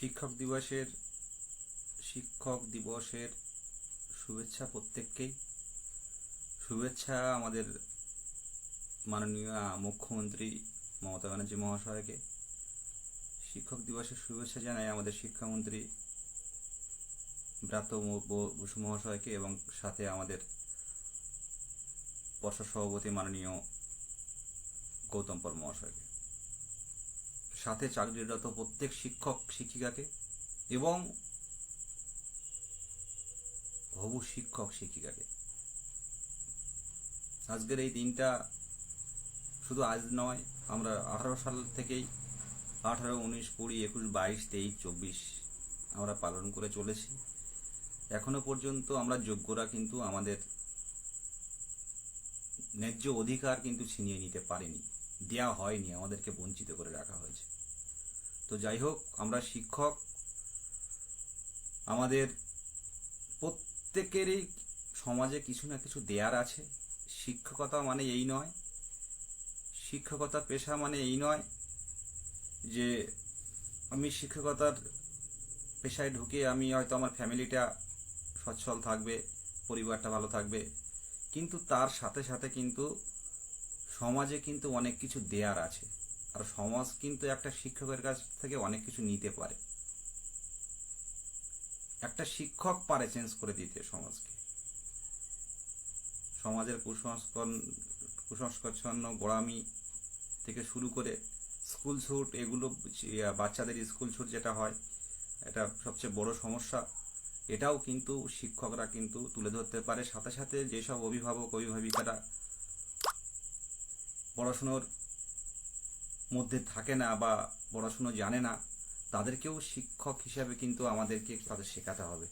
শিক্ষক দিবসের শিক্ষক দিবসের শুভেচ্ছা প্রত্যেককেই। শুভেচ্ছা আমাদের মাননীয় মুখ্যমন্ত্রী মমতা ব্যানার্জি মহাশয়কে। শিক্ষক দিবসের শুভেচ্ছা জানাই আমাদের শিক্ষামন্ত্রী ব্রাত বসু মহাশয়কে এবং সাথে আমাদের পর্ষদ সভাপতি মাননীয় গৌতম পর মহাশয়কে। সাথে চাকরিরত প্রত্যেক শিক্ষক, শিক্ষিকাকে এবং হবু শিক্ষক, শিক্ষিকাকে। আজকের এই দিনটা শুধু আজ নয়, আমরা আঠারো সাল থেকেই আঠারো, উনিশ, কুড়ি, একুশ, বাইশ, তেইশ, চব্বিশ আমরা পালন করে চলেছি। এখনও পর্যন্ত আমরা যোগ্যরা কিন্তু আমাদের ন্যায্য অধিকার কিন্তু ছিনিয়ে নিতে পারিনি। দেয়া হয়নি, আমাদেরকে বঞ্চিত করে রাখা হয়েছে। তো যাই হোক, আমরা শিক্ষক, আমাদের প্রত্যেকেরই সমাজে কিছু না কিছু দেয়ার আছে। শিক্ষকতা মানে এই নয়। শিক্ষকতা পেশা মানে এই নয় যে আমি শিক্ষকতার পেশায় ঢুকে আমি হয়তো আমার ফ্যামিলিটা সচ্ছল থাকবে, পরিবারটা ভালো থাকবে। কিন্তু তার সাথে সাথে কিন্তু সমাজে কিন্তু অনেক কিছু দেয়ার আছে। আর সমাজ কিন্তু একটা শিক্ষকের কাছ থেকে অনেক কিছু নিতে পারে। একটা শিক্ষক পারে চেঞ্জ করে দিতে সমাজকে। সমাজের কুসংস্কার, কুসংস্কারচ্ছন্ন গোড়ামি থেকে শুরু করে স্কুল ছুট এগুলো বাচ্চাদের স্কুল ছুট যেটা হয়, এটা সবচেয়ে বড় সমস্যা। এটাও কিন্তু শিক্ষকরা কিন্তু তুলে ধরতে পারে। সাথে সাথে যেসব অভিভাবক, অভিভাবিকারা পড়াশুনোর মধ্যে থাকে না বা পড়াশুনো জানে না, তাদেরকেও শিক্ষক হিসাবে কিন্তু আমাদেরকে তাদের শেখাতে হবে।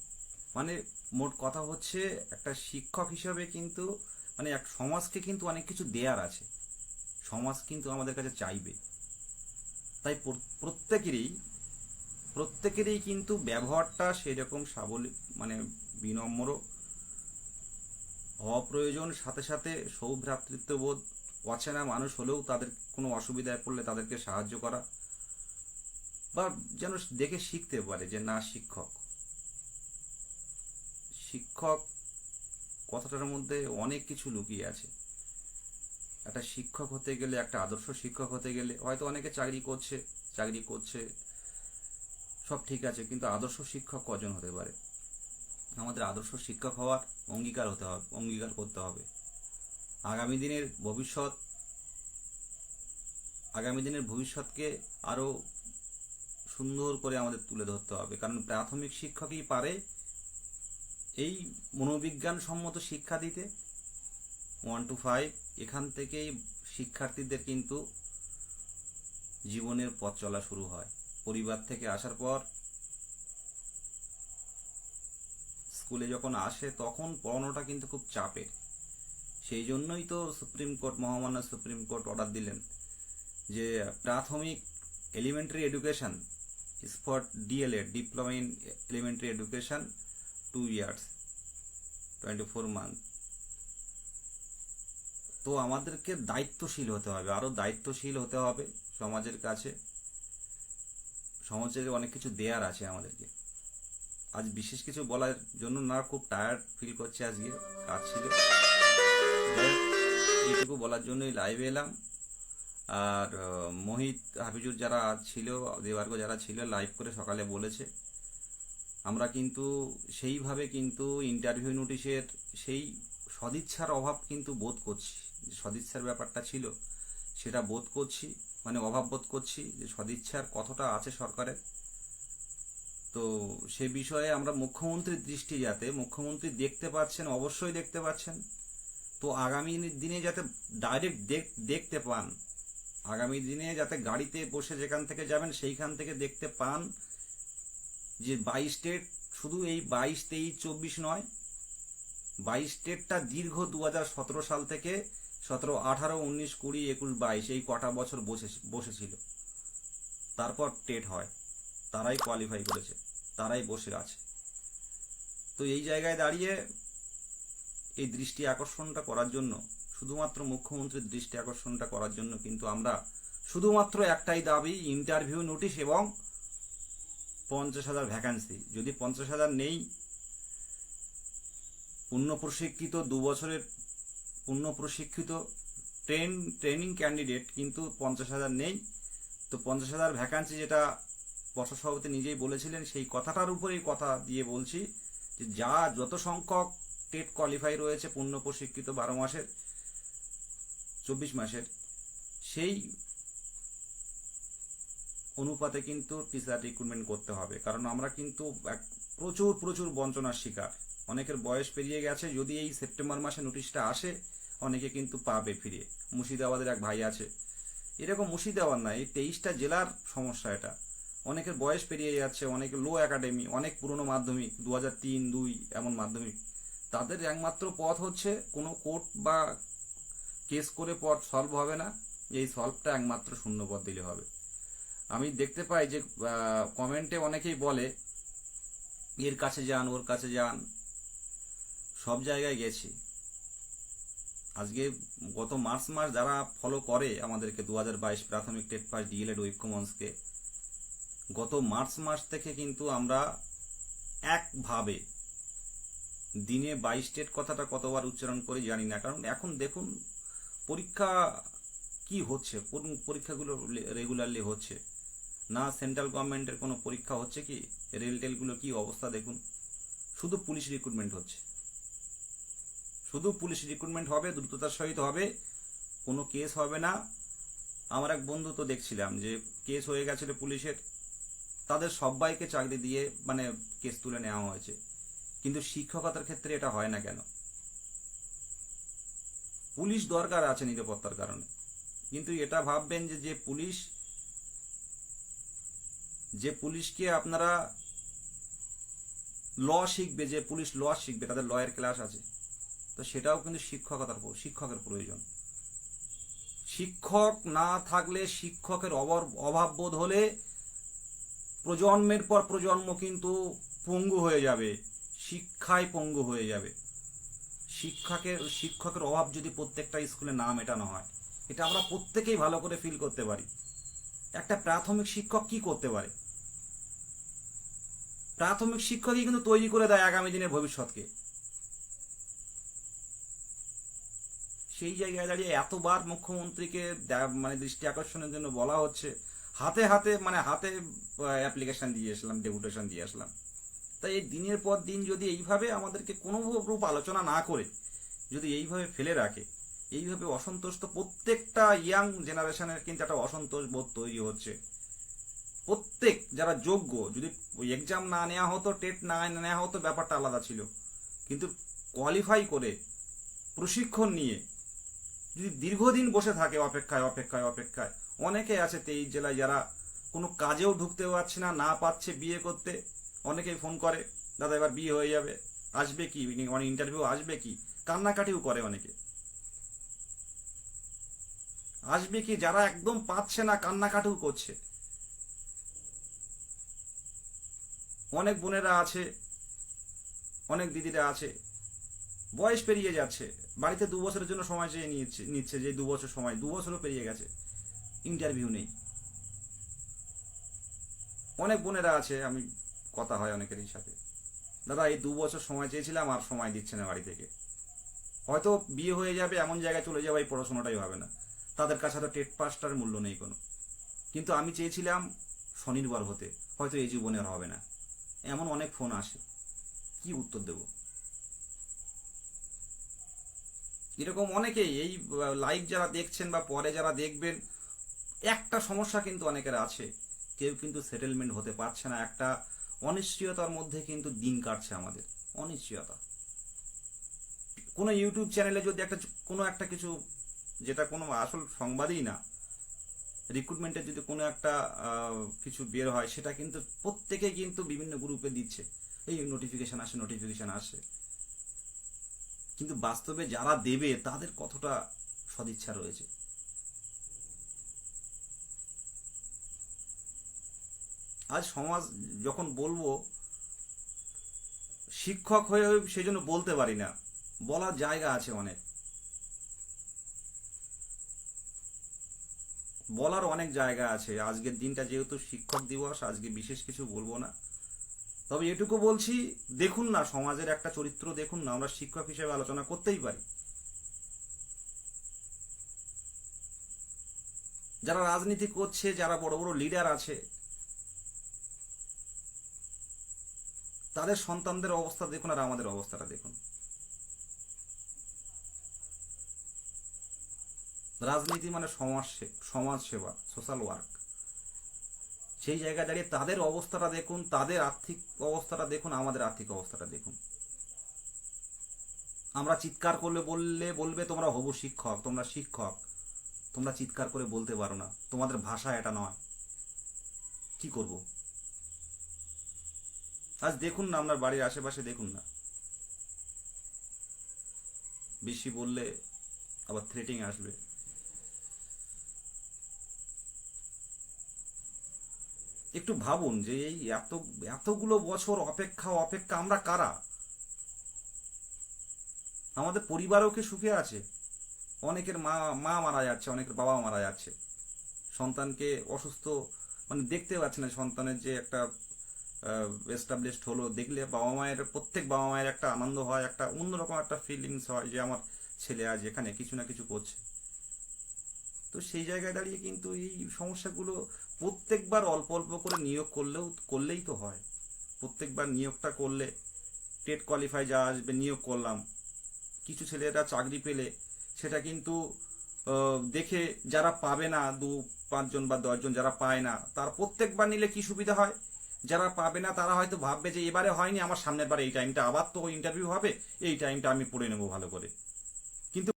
মানে মোট কথা হচ্ছে, একটা শিক্ষক হিসাবে কিন্তু মানে এক সমাজকে কিন্তু অনেক কিছু দেয়ার আছে। সমাজ কিন্তু আমাদের কাছে চাইবে। তাই প্রত্যেকেরই প্রত্যেকেরই কিন্তু ব্যবহারটা সেরকম সাবল মানে বিনম্র হওয়া প্রয়োজন সাথে সাথে সৌভ্রাতৃত্ববোধ অচেনা মানুষ হলেও তাদের কোনো অসুবিধায় পড়লে তাদেরকে সাহায্য করা বা যেন দেখে শিখতে পারে যে না, শিক্ষক। শিক্ষক কথাটার মধ্যে অনেক কিছু লুকিয়ে আছে। একটা শিক্ষক হতে গেলে, একটা আদর্শ শিক্ষক হতে গেলে হয়তো অনেকে চাকরি করছে চাকরি করছে, সব ঠিক আছে, কিন্তু আদর্শ শিক্ষক কজন হতে পারে? আমাদের আদর্শ শিক্ষক হওয়ার অঙ্গীকার হতে হবে, অঙ্গীকার করতে হবে। আগামী দিনের ভবিষ্যৎ, আগামী দিনের ভবিষ্যৎকে আরও সুন্দর করে আমাদের তুলে ধরতে হবে। কারণ প্রাথমিক শিক্ষকই পারে এই মনোবিজ্ঞান সম্মত শিক্ষা দিতে। ওয়ান টু ফাইভ এখান থেকেই শিক্ষার্থীদের কিন্তু জীবনের পথ চলা শুরু হয়। পরিবার থেকে আসার পর স্কুলে যখন আসে, তখন পড়ানোটা কিন্তু খুব চাপের। সেই জন্যই তো সুপ্রিম কোর্ট, মহামান্য সুপ্রিম কোর্ট অর্ডার দিলেন যে প্রাথমিক elementary education for DElEd diploma in elementary education two years twenty four month তো আমাদেরকে দায়িত্বশীল হতে হবে আরও দায়িত্বশীল হতে হবে সমাজের কাছে। সমাজের অনেক কিছু দেয়ার আছে আমাদেরকে। আজ বিশেষ কিছু বলার জন্য না, খুব টায়ার্ড ফিল করছে আজকে, কাজ ছিল। এইটুকু বলার জন্যই লাইভে এলাম। আর মোহিত হাফিজুর যারা ছিল, দেবার্গ যারা ছিল লাইভ করে সকালে বলেছে। আমরা কিন্তু সেইভাবে কিন্তু ইন্টারভিউ নোটিশের সেই সদিচ্ছার অভাব কিন্তু বোধ করছি। যে সদিচ্ছার ব্যাপারটা ছিল, সেটা বোধ করছি মানে অভাব বোধ করছি যে সদিচ্ছার কতটা আছে সরকারের। তো সে বিষয়ে আমরা মুখ্যমন্ত্রীর দৃষ্টি যাতে, মুখ্যমন্ত্রী দেখতে পাচ্ছেন, অবশ্যই দেখতে পাচ্ছেন। তো আগামী দিনে যাতে ডাইরেক্ট দেখতে পান, আগামী দিনে যাতে গাড়িতে বসে যেখান থেকে যাবেন সেইখান থেকে দেখতে পান যে বাইশ স্টেট শুধু এই বাইশ, তেইশ, চব্বিশ নয়, বাইশ স্টেটটা দীর্ঘ দু হাজার সতেরো সাল থেকে সতেরো, আঠারো, উনিশ, কুড়ি, একুশ, বাইশ এই কটা বছর বসে, বসেছিল। তারপর টেট হয়, তারাই কোয়ালিফাই করেছে, তারাই বসে আছে। তো এই জায়গায় দাঁড়িয়ে এই দৃষ্টি আকর্ষণটা করার জন্য, শুধুমাত্র মুখ্যমন্ত্রীর দৃষ্টি আকর্ষণটা করার জন্য কিন্তু আমরা শুধুমাত্র একটাই দাবি ইন্টারভিউ নোটিশ এবং পঞ্চাশ হাজার ভ্যাকান্সি যদি পঞ্চাশ হাজার নেই, পূর্ণ প্রশিক্ষিত, দু বছরের পূর্ণ প্রশিক্ষিত ট্রেন ট্রেনিং ক্যান্ডিডেট কিন্তু পঞ্চাশ হাজার নেই, তো পঞ্চাশ হাজার ভ্যাকান্সি যেটা পর্ষদ সভাপতি নিজেই বলেছিলেন, সেই কথাটার উপরেই কথা দিয়ে বলছি যে যা যত সংখ্যক টেট কোয়ালিফাই রয়েছে পূর্ণ প্রশিক্ষিত বারো মাসের, চব্বিশ মাসের। সেই অনুপাতে কিন্তু টিচার রিক্রুটমেন্ট করতে হবে। কারণ আমরা কিন্তু প্রচুর প্রচুর বঞ্চনার শিকার। অনেকের বয়স পেরিয়ে গেছে, যদি এই সেপ্টেম্বর মাসে নোটিশটা আসে, অনেকে কিন্তু পাবে ফিরে। মুর্শিদাবাদের এক ভাই আছে। এরকম মুর্শিদাবাদ না, এই তেইশটা জেলার সমস্যা এটা। অনেকের বয়স পেরিয়ে যাচ্ছে, অনেকে লো একাডেমি অনেক পুরনো মাধ্যমিক দু হাজার তিন, দুই, এমন মাধ্যমিক। তাদের একমাত্র পথ হচ্ছে কোনো কোর্ট বা কেস করে পথ সলভ হবে না। এই সলভটা একমাত্র শূন্য পথ দিলে হবে। আমি দেখতে পাই যে কমেন্টে অনেকেই বলে, এর কাছে যান, ওর কাছে যান। সব জায়গায় গেছি। আজকে গত মার্চ মাস যারা ফলো করে আমাদেরকে দু বাইশ প্রাথমিক টেট পাস ডিএলএড ঐক্যমঞ্চকে, গত মার্চ মাস থেকে কিন্তু আমরা একভাবে দিনে বাইশ টেট কথাটা কতবার উচ্চারণ করে জানি না। কারণ এখন দেখুন, পরীক্ষা কি হচ্ছে? কোন পরীক্ষাগুলো রেগুলারলি হচ্ছে? না সেন্ট্রাল গভর্নমেন্টের কোনো পরীক্ষা হচ্ছে কি? রেল টেলগুলো কি অবস্থা দেখুন? শুধু পুলিশ রিক্রুটমেন্ট হচ্ছে। শুধু পুলিশ রিক্রুটমেন্ট হবে, দ্রুততার সহিত হবে, কোনো কেস হবে না। আমার এক বন্ধু তো দেখছিলাম যে কেস হয়ে গেছিল পুলিশের, তাদের সবাইকে চাকরি দিয়ে মানে কেস তুলে নেওয়া হয়েছে। কিন্তু শিক্ষকতার ক্ষেত্রে এটা হয় না কেন? পুলিশ দরকার আছে নিরাপত্তার কারণে। কিন্তু এটা ভাববেন যে যে পুলিশ, যে পুলিশকে আপনারা ল শিখবে, যে পুলিশ ল শিখবে, তাদের লয়ের ক্লাস আছে, তো সেটাও কিন্তু শিক্ষকতার শিক্ষকের প্রয়োজন। শিক্ষক না থাকলে শিক্ষকের অভাব বোধ হলে প্রজন্মের পর প্রজন্ম কিন্তু পঙ্গু হয়ে যাবে। শিক্ষায় পঙ্গু হয়ে যাবে। শিক্ষকের শিক্ষকের অভাব যদি প্রত্যেকটা স্কুলে না মেটানো হয়, এটা আমরা প্রত্যেকেই ভালো করে ফিল করতে পারি। একটা প্রাথমিক শিক্ষক কি করতে পারে? প্রাথমিক শিক্ষকই কিন্তু তৈরি করে দেয় আগামী দিনের ভবিষ্যৎকে। সেই জায়গায় দাঁড়িয়ে এতবার মুখ্যমন্ত্রীকে মানে দৃষ্টি আকর্ষণের জন্য বলা হচ্ছে, হাতে হাতে মানে হাতে অ্যাপ্লিকেশন দিয়ে আসলাম ডেপুটেশন দিয়ে আসলাম। তাই এই দিনের পর দিন যদি এইভাবে আমাদেরকে কোনো রূপ আলোচনা না করে, যদি এইভাবে ফেলে রাখে, এইভাবে অসন্তোষ তো প্রত্যেকটা ইয়াং জেনারেশনের কিন্তু একটা অসন্তোষ বোধ তৈরি হচ্ছে। প্রত্যেক যারা যোগ্য, যদি এক্সাম না নেওয়া হতো টেট না নেওয়া হতো, ব্যাপারটা আলাদা ছিল। কিন্তু কোয়ালিফাই করে, প্রশিক্ষণ নিয়ে, যদি দীর্ঘদিন বসে থাকে অপেক্ষায় অপেক্ষায় অপেক্ষায়, অনেকে আছে তেইশ জেলায় যারা কোনো কাজেও ঢুকতে পারছে না না পাচ্ছে বিয়ে করতে অনেকেই ফোন করে, দাদা, এবার বিয়ে হয়ে যাবে, আসবে কি? অনেক ইন্টারভিউ আসবে কি? কান্নাকাটিও করে অনেকে। আসবে কি? যারা একদম পাচ্ছে না, কান্নাকাটিও করছে। অনেক বোনেরা আছে, অনেক দিদিরা আছে, বয়স পেরিয়ে যাচ্ছে। বাড়িতে দু বছরের জন্য সময় চেয়ে নিচ্ছে নিচ্ছে যে দু বছর সময়, দু বছরও পেরিয়ে গেছে ইন্টারভিউ নেই। অনেক বোনেরা আছে, আমি কথা হয় অনেকেরই সাথে। দাদা, এই দু বছর সময় চেয়েছিলাম আর সময় দিচ্ছে না বাড়ি থেকে। হয়তো বিয়ে হয়ে যাবে, এমন জায়গায় চলে যাবে এই পড়াশোনাটাই হবে না। তাদের কাছে হয়তো টেট পাসটার মূল্য নেই কোনো। কিন্তু আমি চেয়েছিলাম স্বনির্ভর হতে, হয়তো এই জীবনে আর হবে না। এমন অনেক ফোন আসে। কি উত্তর দেব? এরকম অনেকেই, এই লাইভ যারা দেখছেন বা পরে যারা দেখবেন, একটা সমস্যা কিন্তু অনেকের আছে। কেউ কিন্তু সেটেলমেন্ট হতে পারছে না। একটা অনিশ্চয়তার মধ্যে কিন্তু দিন কাটছে আমাদের। অনিশ্চয়তা। কোনো ইউটিউব চ্যানেলে যদি একটা কোনো একটা কিছু, যেটা কোনো আসল সংবাদই না রিক্রুটমেন্টের যদি কোনো একটা কিছু বের হয়, সেটা কিন্তু প্রত্যেকে কিন্তু বিভিন্ন গ্রুপে দিচ্ছে। এই নোটিফিকেশন আসে নোটিফিকেশন আসে। কিন্তু বাস্তবে যারা দেবে, তাদের কতটা সদিচ্ছা রয়েছে? আজ সমাজ যখন বলব, শিক্ষক হয়ে সেই জন্য বলতে পারি না। বলার জায়গা আছে অনেক। বলার অনেক জায়গা আছে। আজকের দিনটা যেহেতু শিক্ষক দিবস, আজকে বিশেষ কিছু বলব না। তবে এটুকু বলছি, দেখুন না, সমাজের একটা চরিত্র দেখুন না, আমরা শিক্ষক হিসেবে আলোচনা করতেই পারি। যারা রাজনীতি করছে, যারা বড় বড় লিডার আছে তাদের সন্তানদের অবস্থা দেখুন আর আমাদের অবস্থাটা দেখুন। রাজনীতি মানে সমাজ সমাজ সেবা সোশ্যাল ওয়ার্ক সেই জায়গায় দাঁড়িয়ে তাদের অবস্থাটা দেখুন, তাদের আর্থিক অবস্থাটা দেখুন, আমাদের আর্থিক অবস্থাটা দেখুন। আমরা চিৎকার করলে বললে, বলবে তোমরা হবু শিক্ষক, তোমরা শিক্ষক। তোমরা চিৎকার করে বলতে পারো না। তোমাদের ভাষা এটা নয়। কি করব? আজ দেখুন না, আপনার বাড়ির আশেপাশে দেখুন না। বেশি বললে আবার থ্রেটিং আসবে। একটু ভাবুন যে এই এত, এতগুলো বছর অপেক্ষা অপেক্ষা আমরা কারা? আমাদের পরিবারও কি সুখে আছে? অনেকের মা মা মারা যাচ্ছে, অনেকের বাবা মারা যাচ্ছে। সন্তানকে অসুস্থ মানে দেখতে পাচ্ছে না সন্তানের যে একটা এস্টাবলিশড হলো, দেখলে বাবা মায়ের, প্রত্যেক বাবা মায়ের একটা আনন্দ হয়, একটা অন্যরকম একটা ফিলিংস হয় যে আমার ছেলে আজ এখানে কিছু না কিছু করছে। তো সেই জায়গায় দাঁড়িয়ে কিন্তু এই সমস্যাগুলো প্রত্যেকবার অল্প অল্প করে নিয়োগ করলেও, করলেই তো হয়। প্রত্যেকবার নিয়োগটা করলে টেট কোয়ালিফাই যা আসবে, নিয়োগ করলাম। কিছু ছেলেরা চাকরি পেলে সেটা কিন্তু দেখে যারা পাবে না দু পাঁচজন বা দশজন যারা পায় না, তার প্রত্যেকবার নিলে কি সুবিধা হয়? যারা পাবে না, তারা হয়তো ভাববে যে এবারে হয়নি, আমার সামনের বার এই টাইমটা আবার তো ইন্টারভিউ হবে, এই টাইমটা আমি পড়ে নেব ভালো করে।